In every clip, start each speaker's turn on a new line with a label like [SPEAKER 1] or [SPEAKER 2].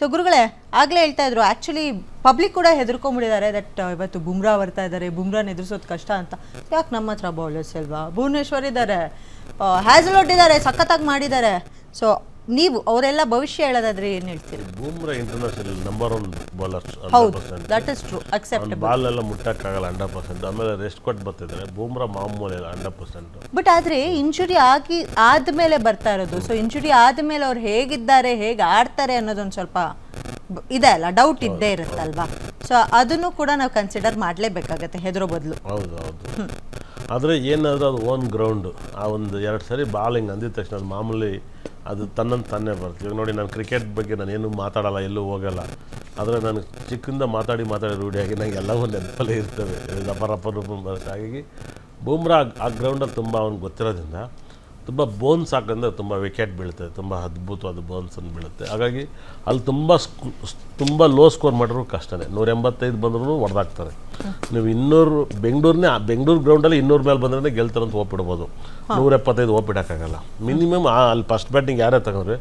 [SPEAKER 1] So ಗುರುಗಳೇ, ಆಗಲೇ ಹೇಳ್ತಾ ಇದ್ರು ಆ್ಯಕ್ಚುಲಿ ಪಬ್ಲಿಕ್ ಕೂಡ ಹೆದರ್ಕೊಂಡ್ಬಿಟ್ಟಿದ್ದಾರೆ ದಟ್ ಇವತ್ತು ಬುಮ್ರಾ ಬರ್ತಾ ಇದ್ದಾರೆ, ಬುಮ್ರಾನ ಎದುರಿಸೋದು ಕಷ್ಟ ಅಂತ. ಯಾಕೆ ನಮ್ಮ ಹತ್ರ ಬೌಲರ್ಸ್ ಅಲ್ವಾ ಭುವನೇಶ್ವರ್ ಇದ್ದಾರೆ. ಹ್ಯಾಸಲೋಟ್ ಇದ್ದಾರೆ, ಸಖತ್ತಾಗಿ ಮಾಡಿದ್ದಾರೆ. ಸೊ ನೀವು ಅವರೆಲ್ಲ ಭವಿಷ್ಯ ಹೇಳೋದಾದ್ರೆ ಏನು ಹೇಳ್ತೀರಿ?
[SPEAKER 2] Bumrah international number one bowler
[SPEAKER 1] ಹೌದು that is true accept
[SPEAKER 2] ball ಎಲ್ಲ ಮುಟ್ಟಕ್ಕಾಗಲ್ಲ ಹಂಡ್ರೆಡ್ ಪರ್ಸೆಂಟ್ ಆಮೇಲೆ ರೆಸ್ಟ್ ಕೊಟ್ಟು ಬರ್ತಿದ್ದಾರೆ ಬೂಮ್ರಾ ಮಾಮೂಲಿ ಹಂಡ್ರೆಡ್ ಪರ್ಸೆಂಟ್
[SPEAKER 1] ಬಟ್ ಆದರೆ ಇಂಜುರಿ ಆಗಿ ಆದಮೇಲೆ ಬರ್ತಾ ಇರೋದು. ಸೊ ಇಂಜುರಿ ಆದಮೇಲೆ ಅವ್ರು ಹೇಗಿದ್ದಾರೆ ಹೇಗೆ ಆಡ್ತಾರೆ ಅನ್ನೋದೊಂದು ಸ್ವಲ್ಪ ಇದೆ ಅಲ್ಲ ಡೌಟ್ ಇದ್ದೇ ಇರುತ್ತಲ್ವಾ ಸೊ ಅದನ್ನು ಕೂಡ ನಾವು ಕನ್ಸಿಡರ್ ಮಾಡಲೇಬೇಕಾಗತ್ತೆ ಹೆದರೋ ಬದಲು.
[SPEAKER 2] ಹೌದು ಹೌದು. ಆದರೆ ಏನಾದರೂ ಅದು ಓನ್ ಗ್ರೌಂಡು ಆ ಒಂದು ಎರಡು ಸರಿ ಬಾಲಿಂಗ್ ಅಂದಿದ ತಕ್ಷಣ ಅದು ಮಾಮೂಲಿ ಅದು ತನ್ನಂತ ತಾನೇ ಬರುತ್ತೆ. ಇವಾಗ ನೋಡಿ, ನಾನು ಕ್ರಿಕೆಟ್ ಬಗ್ಗೆ ನಾನು ಏನು ಮಾತಾಡಲ್ಲ, ಎಲ್ಲೂ ಹೋಗಲ್ಲ. ಆದರೆ ನಾನು ಚಿಕ್ಕಿಂದ ಮಾತಾಡಿ ಮಾತಾಡಿ ರೂಢಿಯಾಗಿ ನನಗೆ ಎಲ್ಲ ಒಂದು ನೆನಪಲ್ಲೇ ಇರ್ತವೆ. ರಪ್ಪ ರೂಪ ಬರುತ್ತೆ ಹಾಗಾಗಿ ಬೂಮ್ರಾ ಆ ಗ್ರೌಂಡಲ್ಲಿ ತುಂಬ ಅವ್ನಿಗೆ ಗೊತ್ತಿರೋದ್ರಿಂದ ತುಂಬ ಬೋನ್ಸ್ ಹಾಕಂದ್ರೆ ತುಂಬ ವಿಕೆಟ್ ಬೀಳುತ್ತೆ ತುಂಬ ಅದ್ಭುತವಾದ ಬೋನ್ಸ್ ಅಂತ ಬೀಳುತ್ತೆ. ಹಾಗಾಗಿ ಅಲ್ಲಿ ತುಂಬ ಸ್ಕು ತುಂಬ ಲೋ ಸ್ಕೋರ್ ಮಾಡಿದ್ರು ಕಷ್ಟನೇ. ನೂರ ಎಂಬತ್ತೈದು ಬಂದ್ರೂ ಹೊಡೆದಾಕ್ತಾರೆ. ನೀವು ಇನ್ನೂರು ಬೆಂಗಳೂರನ್ನೇ ಬೆಂಗಳೂರು ಗ್ರೌಂಡಲ್ಲಿ ಇನ್ನೂರು ಮೇಲೆ ಬಂದ್ರೆ ಗೆಲ್ತಾರೆ ಅಂತ ಓಪಿಡ್ಬೋದು ನೂರ ಎಪ್ಪತ್ತೈದು ಓಪಿಡೋಕ್ಕಾಗಲ್ಲ ಮಿನಿಮಮ್ ಅಲ್ಲಿ ಫಸ್ಟ್ ಬ್ಯಾಟಿಂಗ್ ಯಾರೇ ತಗೊಂಡ್ರೆ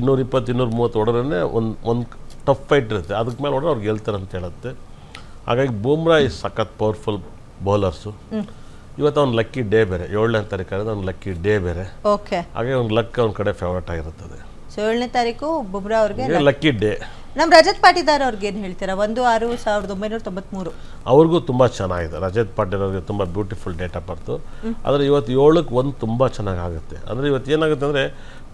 [SPEAKER 2] ಇನ್ನೂರ ಇಪ್ಪತ್ತು ಇನ್ನೂರು ಮೂವತ್ತು ಹೊಡೋರೇ ಒಂದು ಒಂದು ಟಫ್ ಫೈಟ್ ಇರುತ್ತೆ. ಅದಕ್ಕೆ ಮೇಲೆ ಹೊಡೆದ್ರೆ ಅವ್ರು ಗೆಲ್ತಾರೆ ಅಂತ ಹೇಳುತ್ತೆ. ಹಾಗಾಗಿ ಬೂಮ್ರಾ ಇಸ್ ಸಖತ್ ಪವರ್ಫುಲ್ ಬೌಲರ್ಸು ಇವತ್ತು ಅವ್ನ ಲಕ್ಕಿ ಡೇ ಬೇರೆ. ಏಳನೇ ತಾರೀಕು ಅವ್ನು ಲಕ್ಕಿ ಡೇ ಬೇರೆ.
[SPEAKER 1] ಓಕೆ
[SPEAKER 2] ಹಾಗೆ ಅವ್ನ ಲಕ್ ಅವ್ನ ಕಡೆ ಫೇವರೇಟ್ ಆಗಿರುತ್ತದೆ.
[SPEAKER 1] ಸೊ ಏಳನೇ ತಾರೀಕು ಬೊಬ್ರಾ ಅವ್ರಿಗೆ
[SPEAKER 2] ಲಕ್ಕಿ ಡೇ
[SPEAKER 1] ನಮ್ಮ ರಜತ್ ಪಾಟಿದಾರ್ ಅವ್ರಿಗೆ ಏನು ಹೇಳ್ತೀರಾ? ಒಂದು ಆರು ಸಾವಿರದ ಒಂಬೈನೂರ ತೊಂಬತ್ಮೂರು.
[SPEAKER 2] ಅವ್ರಿಗೂ ತುಂಬ ಚೆನ್ನಾಗಿದೆ. ರಜತ್ ಪಾಟೀಲ್ ಅವ್ರಿಗೆ ತುಂಬ ಬ್ಯೂಟಿಫುಲ್ ಡೇಟ್ ಆಫ್ ಬರ್ತು ಆದರೆ ಇವತ್ತು ಏಳಕ್ಕೆ ಒಂದು ತುಂಬ ಚೆನ್ನಾಗಿ ಆಗುತ್ತೆ ಅಂದರೆ ಇವತ್ತು ಏನಾಗುತ್ತೆ ಅಂದರೆ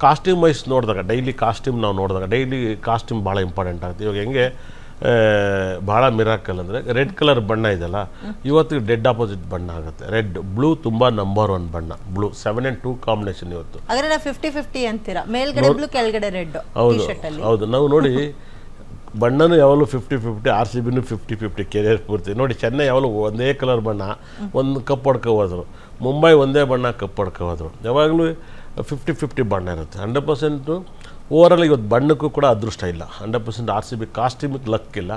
[SPEAKER 2] ಕಾಸ್ಟ್ಯೂಮ್ ವೈಸ್ ನೋಡಿದಾಗ ಡೈಲಿ ಕಾಸ್ಟ್ಯೂಮ್ ನಾವು ನೋಡಿದಾಗ ಡೈಲಿ ಕಾಸ್ಟ್ಯೂಮ್ ಭಾಳ ಇಂಪಾರ್ಟೆಂಟ್ ಆಗುತ್ತೆ. ಇವಾಗ ಹೆಂಗೆ ಭಾಳ ಮಿರಾಕಲ್ ಅಂದರೆ ರೆಡ್ ಕಲರ್ ಬಣ್ಣ ಇದೆಯಲ್ಲ ಇವತ್ತು ಡೆಡ್ ಆಪೋಸಿಟ್ ಬಣ್ಣ ಆಗುತ್ತೆ. ರೆಡ್ ಬ್ಲೂ ತುಂಬ ನಂಬರ್ ಒನ್ ಬಣ್ಣ. Blue seven and two combination ಇವತ್ತು.
[SPEAKER 1] ಫಿಫ್ಟಿ ಫಿಫ್ಟಿ ಅಂತೀರಾ? ಮೇಲ್ಗಡೆ ಬ್ಲೂ ಕೆಳಗಡೆ ರೆಡ್
[SPEAKER 2] ಹೌದು ಹೌದು. ನಾವು ನೋಡಿ ಬಣ್ಣನೂ ಯಾವಾಗಲೂ ಫಿಫ್ಟಿ ಫಿಫ್ಟಿ ಆರ್ ಸಿ ಬಿನೂ ಫಿಫ್ಟಿ ಫಿಫ್ಟಿ ಕೆರಿಯರ್ ಪೂರ್ತಿ. ನೋಡಿ ಚೆನ್ನೈ ಯಾವಾಗಲೂ ಒಂದೇ ಕಲರ್ ಬಣ್ಣ ಒಂದು ಕಪ್ ಹೊಡ್ಕೊ ಹೋದ್ರು. ಮುಂಬೈ ಒಂದೇ ಬಣ್ಣ ಕಪ್ ಹೊಡ್ಕೊ ಹೋದ್ರು. ಯಾವಾಗಲೂ ಫಿಫ್ಟಿ ಫಿಫ್ಟಿ ಬಣ್ಣ ಇರುತ್ತೆ. ಹಂಡ್ರೆಡ್ ಪರ್ಸೆಂಟು ಓವರಾಲ್ ಇವತ್ತು ಬಣ್ಣಕ್ಕೂ ಕೂಡ ಅದೃಷ್ಟ ಇಲ್ಲ. Hundred percent R C B ಕಾಸ್ಟ್ಯೂಮಿಗೆ luck ಇಲ್ಲ.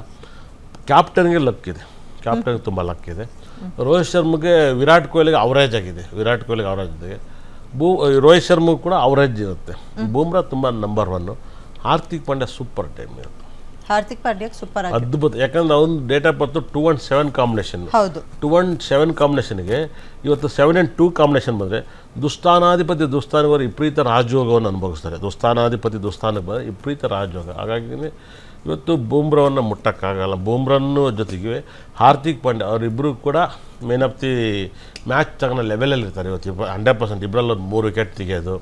[SPEAKER 2] ಕ್ಯಾಪ್ಟನ್ಗೆ ಲಕ್ ಇದೆ. ಕ್ಯಾಪ್ಟನ್ಗೆ ತುಂಬ ಲಕ್ ಇದೆ. ರೋಹಿತ್ ಶರ್ಮಗೆ ವಿರಾಟ್ ಕೊಹ್ಲಿಗೆ ಅವರೇಜ್ ಆಗಿದೆ. ವಿರಾಟ್ ಕೊಹ್ಲಿಗೆ ಅವರೇಜ್ ಇದೆ ಬೂ ರೋಹಿತ್ ಶರ್ಮಗೂ ಕೂಡ ಅವರೇಜ್ ಇರುತ್ತೆ. ಬೂಮ್ರಾ ತುಂಬ number one Hardik Pandya super time ಇರುತ್ತೆ.
[SPEAKER 1] ಹಾರ್ದಿಕ್ ಪಾಂಡ್ಯ ಸೂಪರ್ ಆಗಿ.
[SPEAKER 2] ಅದ್ಭುತ. ಯಾಕಂದ್ರೆ ಅವ್ನು date of birth two and seven combination
[SPEAKER 1] ಹೌದು.
[SPEAKER 2] ಟೂ ಅಂಡ್ ಸೆವೆನ್ ಕಾಂಬಿನೇಷನ್ಗೆ ಇವತ್ತು ಸೆವೆನ್ ಆ್ಯಂಡ್ ಟೂ ಕಾಂಬಿನೇಷನ್ ಬಂದರೆ ದುಸ್ತಾನಾಧಿಪತಿ ದುಸ್ಥಾನವರು ವಿಪರೀತ ರಾಜಯೋಗವನ್ನು ಅನುಭವಿಸ್ತಾರೆ. ದುಸ್ಥಾನಾಧಿಪತಿ ದುಸ್ಥಾನಕ್ಕೆ ಬಂದರೆ ವಿಪರೀತ ರಾಜಯೋಗ. ಹಾಗಾಗಿ ಇವತ್ತು ಬೂಮ್ರವನ್ನು ಮುಟ್ಟಕ್ಕಾಗಲ್ಲ. ಬೂಮ್ರನ್ನು ಜೊತೆಗೆ ಹಾರ್ದಿಕ್ ಪಾಂಡ್ಯ ಅವರಿಬ್ಬರು ಕೂಡ ಮೇನ್ ಆಫ್ ದಿ ಮ್ಯಾಚ್ ತಗೊಂಡ ಲೆವೆಲಲ್ಲಿ ಇರ್ತಾರೆ ಇವತ್ತು ಹಂಡ್ರೆಡ್ ಪರ್ಸೆಂಟ್ ಇಬ್ಬರಲ್ಲಿ ಒಂದು ಮೂರು ವಿಕೆಟ್ ತೆಗೆಯೋದು.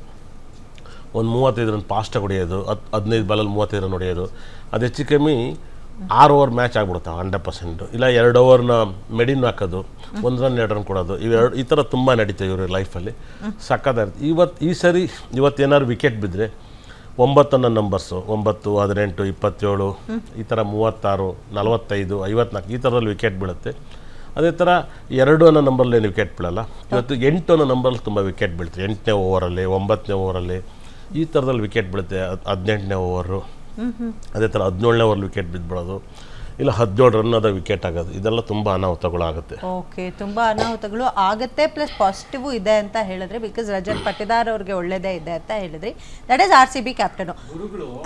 [SPEAKER 2] ಒಂದು ಮೂವತ್ತೈದು ರನ್ ಫಾಸ್ಟಾಗಿ ಹೊಡೆಯೋದು ಹತ್ತು ಹದಿನೈದು ಬಾಲಲ್ಲಿ ಮೂವತ್ತೈದು ರನ್ ಹೊಡೆಯೋದು, ಅದು ಹೆಚ್ಚು ಕಮ್ಮಿ ಆರು ಓವರ್ ಮ್ಯಾಚ್ ಆಗ್ಬಿಡುತ್ತೆ ಹಂಡ್ರೆಡ್ ಪರ್ಸೆಂಟ್. ಇಲ್ಲ, ಎರಡು ಓವರ್ನ ಮೆಡಿನ್ ಹಾಕೋದು ಒಂದು ರನ್ ಎರಡು ರನ್ ಕೊಡೋದು ಇವೆರಡು ಈ ಥರ ತುಂಬ ನಡೀತದೆ ಇವ್ರ ಲೈಫಲ್ಲಿ ಸಕ್ಕತ್ತಾಗಿರುತ್ತೆ ಇವತ್ತು ಈ ಸರಿ ಇವತ್ತು ಏನಾದ್ರು ವಿಕೆಟ್ ಬಿದ್ದರೆ ಒಂಬತ್ತನ್ನ ನಂಬರ್ಸು ಒಂಬತ್ತು, ಹದಿನೆಂಟು, ಇಪ್ಪತ್ತೇಳು, ಈ ಥರ ಮೂವತ್ತಾರು, ನಲವತ್ತೈದು, ಐವತ್ನಾಲ್ಕು, ಈ ಥರದಲ್ಲಿ ವಿಕೆಟ್ ಬೀಳುತ್ತೆ. ಅದೇ ಥರ ಎರಡು ಅನ್ನೋ ನಂಬರಲ್ಲಿ ಏನು ವಿಕೆಟ್ ಬೀಳಲ್ಲ. ಇವತ್ತು ಎಂಟು ಅನ್ನೋ ನಂಬರಲ್ಲಿ ತುಂಬ ವಿಕೆಟ್ ಬೀಳುತ್ತೆ ಎಂಟನೇ ಓವರಲ್ಲಿ ಒಂಬತ್ತನೇ ಓವರಲ್ಲಿ ಈ ಥರದಲ್ಲಿ ವಿಕೆಟ್ ಬೀಳುತ್ತೆ ಹದ್- ಹದಿನೆಂಟನೇ ಓವರು ಅದೇ ಥರ ಹದಿನೇಳನೇ ಓವರ್ ವಿಕೆಟ್ ಬಿದ್ದುಬಿಡೋದು ಇಲ್ಲ ಹದಿನೇಳು ರನ್ ಅದ ವಿಕೆಟ್ ಆಗೋದು. ಇದೆಲ್ಲ ತುಂಬ ಅನಾಹುತಗಳಾಗುತ್ತೆ
[SPEAKER 1] ಓಕೆ ತುಂಬ ಅನಾಹುತಗಳು ಆಗುತ್ತೆ ಪ್ಲಸ್ ಪಾಸಿಟಿವ್ ಇದೆ ಅಂತ ಹೇಳಿದ್ರೆ ಬಿಕಾಸ್ ರಜತ್ ಪಟ್ಟಿದಾರ್ ಅವ್ರಿಗೆ ಒಳ್ಳೇದೇ ಇದೆ ಅಂತ ಹೇಳಿದ್ರಿ. That is R C B captain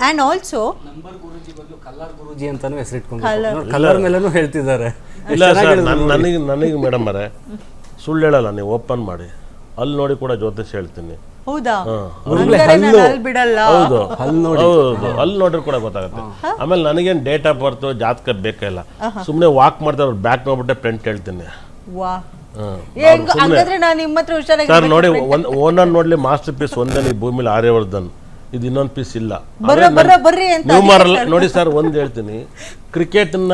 [SPEAKER 1] and also
[SPEAKER 3] number Guruji ಬದಲು ಕಲ್ಲರ್ ಗುರುಜಿ ಅಂತಾನು ಹೆಸರಿಟ್ಕೊಂಡು ಕಲರ್ ಮೇಲೂ ಹೇಳ್ತಿದ್ದಾರೆ.
[SPEAKER 2] ಇಲ್ಲ ಸರ್ ನನಗೆ ನನಗೆ ಮೇಡಮ್ ಅರೆ ಸುಳ್ಳು ಹೇಳಲ್ಲ ನೀವು ಓಪನ್ ಮಾಡಿ. ಅಲ್ಲಿ ನೋಡಿ ಕೂಡ ಜ್ಯೋತಿಷ್ ಹೇಳ್ತೀನಿ.
[SPEAKER 1] ಹೌದಾ. ಅಲ್ಲಿ ಬಿಡಲ್ಲ.
[SPEAKER 2] ಹೌದು ಹೌದು. ಅಲ್ಲಿ ನೋಡ್ರಿ ಕೂಡ ಗೊತ್ತಾಗುತ್ತೆ. ಆಮೇಲೆ ನನಗೇನು ಡೇಟ್ ಆಫ್ ಬರ್ತ್ ಜಾತಕ ಬೇಕಿಲ್ಲ ಸುಮ್ಮನೆ ವಾಕ್ ಮಾಡ್ತಾರೆ ಬ್ಯಾಕ್ ನೋಡ್ಬಿಟ್ಟೆ ಪ್ರಿಂಟ್ ಹೇಳ್ತೀನಿ. ಸರ್ ನೋಡಿ ಒಂದು ಓನರ್ ನೋಡ್ಲಿ ಮಾಸ್ಟರ್ ಪೀಸ್ ಒಂದೇ ಈ ಭೂಮಿಲಿ ಆರ್ಯವರ್ಧನ್. ಇದು ಇನ್ನೊಂದು ಪೀಸ್ ಇಲ್ಲ. ನೀವು ಮಾರಲ್ಲ ನೋಡಿ ಸರ್ ಒಂದು ಹೇಳ್ತೀನಿ. ಕ್ರಿಕೆಟನ್ನ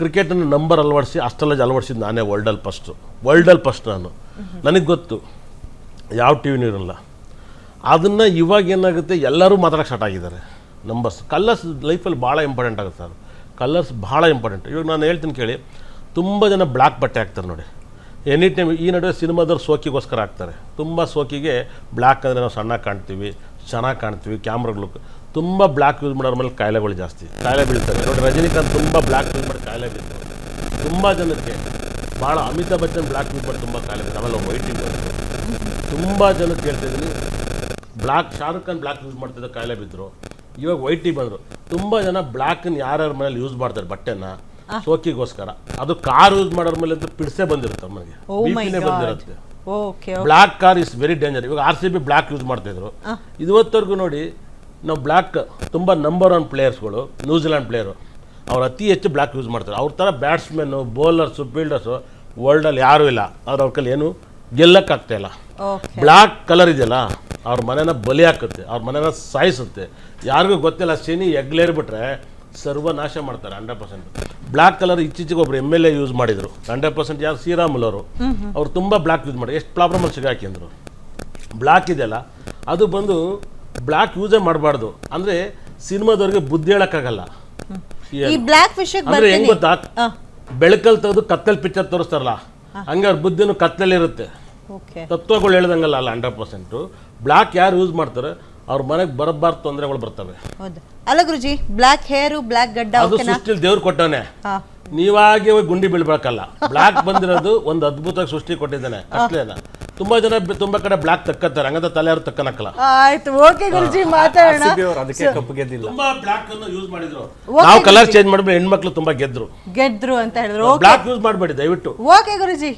[SPEAKER 2] ಕ್ರಿಕೆಟನ್ನು ನಂಬರ್ ಅಳವಡಿಸಿ ಅಷ್ಟೆಲ್ಲ ಅಳವಡಿಸಿದ್ದು ನಾನೇ ವರ್ಲ್ಡಲ್ಲಿ ಫಸ್ಟು ವರ್ಲ್ಡಲ್ಲಿ ಫಸ್ಟ್ ನಾನು. ನನಗೆ ಗೊತ್ತು. ಯಾವ ಟಿ ವಿನೂ ಇರಲ್ಲ. ಅದನ್ನು ಇವಾಗ ಏನಾಗುತ್ತೆ, ಎಲ್ಲರೂ ಮಾತಾಡೋಕೆ ಸ್ಟಾರ್ಟ್ ಆಗಿದ್ದಾರೆ. ನಂಬರ್ಸ್ ಕಲರ್ಸ್ ಲೈಫಲ್ಲಿ ಭಾಳ ಇಂಪಾರ್ಟೆಂಟ್ ಆಗುತ್ತೆ ಸರ್. ಕಲರ್ಸ್ ಭಾಳ ಇಂಪಾರ್ಟೆಂಟ್ ಇವಾಗ ನಾನು ಹೇಳ್ತೀನಿ ಕೇಳಿ, ತುಂಬ ಜನ ಬ್ಲ್ಯಾಕ್ ಬಟ್ಟೆ ಹಾಕ್ತಾರೆ ನೋಡಿ. ಎನಿ ಟೈಮ್ ಈ ನಡುವೆ ಸಿನಿಮಾದವ್ರು ಸೋಕಿಗೋಸ್ಕರ ಹಾಕ್ತಾರೆ. ತುಂಬ ಸೋಕಿಗೆ ಬ್ಲ್ಯಾಕ್ ಅಂದರೆ ನಾವು ಸಣ್ಣ ಕಾಣ್ತೀವಿ, ಚೆನ್ನಾಗಿ ಕಾಣ್ತೀವಿ ಕ್ಯಾಮ್ರಾಗಳು ತುಂಬ ಬ್ಲ್ಯಾಕ್ ಯೂಸ್ ಮಾಡೋರ ಮೇಲೆ ಕಾಯಿಲೆಗಳು ಜಾಸ್ತಿ. ಕಾಯಿಲೆ ಬೀಳ್ತಾರೆ ನೋಡಿ ರಜನಿಕಾಂತ್ ತುಂಬ ಬ್ಲ್ಯಾಕ್ ಯೂಸ್ ಮಾಡಿ ಕಾಯಿಲೆ ಬೀಳ್ತಾರೆ ತುಂಬ ಜನಕ್ಕೆ ಭಾಳ ಅಮಿತಾಬ್ ಬಚ್ಚನ್ ಬ್ಲ್ಯಾಕ್ ಯೂಸ್ ಮಾಡಿ ತುಂಬ ಕಾಯಿಲೆ ಬೀಳ್ತಾರೆ ಆಮೇಲೆ ವೈಟಿಂಗ್ ತುಂಬ ಜನ ಕೇಳ್ತಿದ್ದೀನಿ black Shahrukh Khan black use ಮಾಡ್ತಿದ್ದ ಕಾಯಿಲೆ ಬಿದ್ದರು ಇವಾಗ ವೈಟಿ ಬಂದರು. ತುಂಬ ಜನ ಬ್ಲ್ಯಾಕನ್ನು ಯಾರ್ಯಾರ ಮನೇಲಿ ಯೂಸ್ ಮಾಡ್ತಾರೆ ಬಟ್ಟೆನ ಸೋಕಿಗೋಸ್ಕರ. ಅದು ಕಾರ್ ಯೂಸ್ ಮಾಡೋರ ಮೇಲೆ ಅಂತೂ ಪಿಡ್ಸೆ ಬಂದಿರುತ್ತೆ ನಮಗೆ.
[SPEAKER 1] ಓ ಮೈ
[SPEAKER 2] ಬಿಪಿನೇ ಬಂದಿರುತ್ತೆ. Black car is very danger ಇವಾಗ R C B black use ಮಾಡ್ತಿದ್ರು ಇವತ್ತವರೆಗೂ ನೋಡಿ ನಾವು ಬ್ಲ್ಯಾಕ್ ತುಂಬ ನಂಬರ್ ಒನ್ ಪ್ಲೇಯರ್ಸ್ಗಳು ನ್ಯೂಜಿಲ್ಯಾಂಡ್ ಪ್ಲೇಯರು ಅವ್ರು ಅತಿ ಹೆಚ್ಚು ಬ್ಲ್ಯಾಕ್ ಯೂಸ್ ಮಾಡ್ತಾರೆ. ಅವ್ರ ಥರ ಬ್ಯಾಟ್ಸ್ಮೆನ್ನು ಬೌಲರ್ಸು ಫೀಲ್ಡರ್ಸು ವರ್ಲ್ಡಲ್ಲಿ ಯಾರೂ ಇಲ್ಲ. ಅವ್ರ ಅವ್ರ ಕೈಲಿ ಏನು ಗೆಲ್ಲಕ್ಕಾಗ್ತಾ ಇಲ್ಲ.
[SPEAKER 1] ಓಕೆ
[SPEAKER 2] ಬ್ಲ್ಯಾಕ್ ಕಲರ್ ಇದೆಯಲ್ಲ ಅವ್ರ ಮನೆನ ಬಲಿ ಹಾಕುತ್ತೆ ಅವ್ರ ಮನೆನ ಸಾಯಿಸುತ್ತೆ. ಯಾರಿಗೂ ಗೊತ್ತಿಲ್ಲ ಶನಿ ಎಗ್ಲೇರ್ಬಿಟ್ರೆ ಸರ್ವನಾಶ ಮಾಡ್ತಾರೆ ಹಂಡ್ರೆಡ್ ಪರ್ಸೆಂಟ್ ಬ್ಲ್ಯಾಕ್ ಕಲರ್ ಇತ್ತೀಚೆಗೆ ಒಬ್ರು ಎಂ ಎಲ್ ಎ ಯೂಸ್ ಮಾಡಿದ್ರು. ಹಂಡ್ರೆಡ್ ಪರ್ಸೆಂಟ್ ಯಾರು ಶ್ರೀರಾಮುಲ್ ಅವರು. ಅವ್ರು ತುಂಬ ಬ್ಲ್ಯಾಕ್ ಯೂಸ್ ಮಾಡಿ ಎಷ್ಟು ಪ್ರಾಬ್ಲಮಲ್ಲಿ ಸಿಗಾಕಿಂದ್ರು ಬ್ಲ್ಯಾಕ್ ಇದೆಯಲ್ಲ ಅದು ಬಂದು ಬ್ಲ್ಯಾಕ್ ಯೂಸೇ ಮಾಡಬಾರ್ದು. ಅಂದರೆ ಸಿನಿಮಾದವ್ರಿಗೆ ಬುದ್ಧಿ ಹೇಳೋಕ್ಕಾಗಲ್ಲ.
[SPEAKER 1] ಈ ಬ್ಲ್ಯಾಕ್ ಫಿಶ್
[SPEAKER 2] ಅಂದ್ರೆ ಹೆಂಗ್ ಗೊತ್ತಾ? ಬೆಳಕಲ್ಲಿ ತೆಗೆದು ಕತ್ತಲ್ ಪಿಕ್ಚರ್ ತೋರಿಸ್ತಾರಲ್ಲ. ಹಂಗೆ ಅವ್ರ ಬುದ್ಧಿನೂ ಕತ್ತಲಿರುತ್ತೆ ತತ್ವಗಳು ಹೇಳ್ದಂಗಲ್ಲ ಅಲ್ಲ ಹಂಡ್ರೆಡ್ ಪರ್ಸೆಂಟು. ಬ್ಲ್ಯಾಕ್ ಯಾರು ಯೂಸ್ ಮಾಡ್ತಾರೆ ಅವ್ರ ಮನೆಗೆ ಬರಬಾರ್ದು ತೊಂದರೆಗಳು ಬರ್ತವೆ.
[SPEAKER 1] ಅಲ್ಲ ಗುರುಜಿ ಬ್ಲ್ಯಾಕ್ ಹೇರು ಬ್ಲ್ಯಾಕ್ ಗಡ್ಡ
[SPEAKER 2] ಅದು ಸೃಷ್ಟಿಲಿ ದೇವ್ರು ಕೊಟ್ಟವನೆ. ನೀವಾಗಿ ನೀವಾಗೆ ಗುಂಡಿ ಬೀಳ್ಬೇಕಲ್ಲ. ಬ್ಲ್ಯಾಕ್ ಬಂದಿರೋದು ಒಂದು ಅದ್ಭುತವಾಗಿ ಸೃಷ್ಟಿ ಕೊಟ್ಟಿದ್ದಾನೆ. ಅಷ್ಟೇನ ತುಂಬಾ ಜನ ಬೆ- ತುಂಬಾ ಕಡೆ ಬ್ಲಾಕ್ ತಕ್ಕತ್ತಾರೆ ಹಂಗಂತ ತಲೆ ಯಾರು ತಕ್ಕನಕ್ಕಲ್ಲ
[SPEAKER 1] ಆಯ್ತು. ಓಕೆ ಗುರುಜಿ ಮಾತಾಡೋಣ.
[SPEAKER 3] ಅವ್ರು ಅದಕ್ಕೆ ಕಪ್ಪು ಗೆದ್ದಿಲ್ಲ.
[SPEAKER 2] ತುಂಬಾ ಬ್ಲಾಕ್ ಅನ್ನು ಯೂಸ್ ಮಾಡಿದ್ರು. ನಾವು ಕಲರ್ ಚೇಂಜ್ ಮಾಡಿದ್ರೆ ಹೆಣ್ಮಕ್ಳು ತುಂಬಾ ಗೆದ್ರು.
[SPEAKER 1] ಗೆದ್ರು ಅಂತ ಹೇಳಿದ್ರು.
[SPEAKER 2] ಬ್ಲಾಕ್ ಯೂಸ್ ಮಾಡಬೇಡಿ ದಯವಿಟ್ಟು.
[SPEAKER 1] ಓಕೆ ಗುರುಜಿ.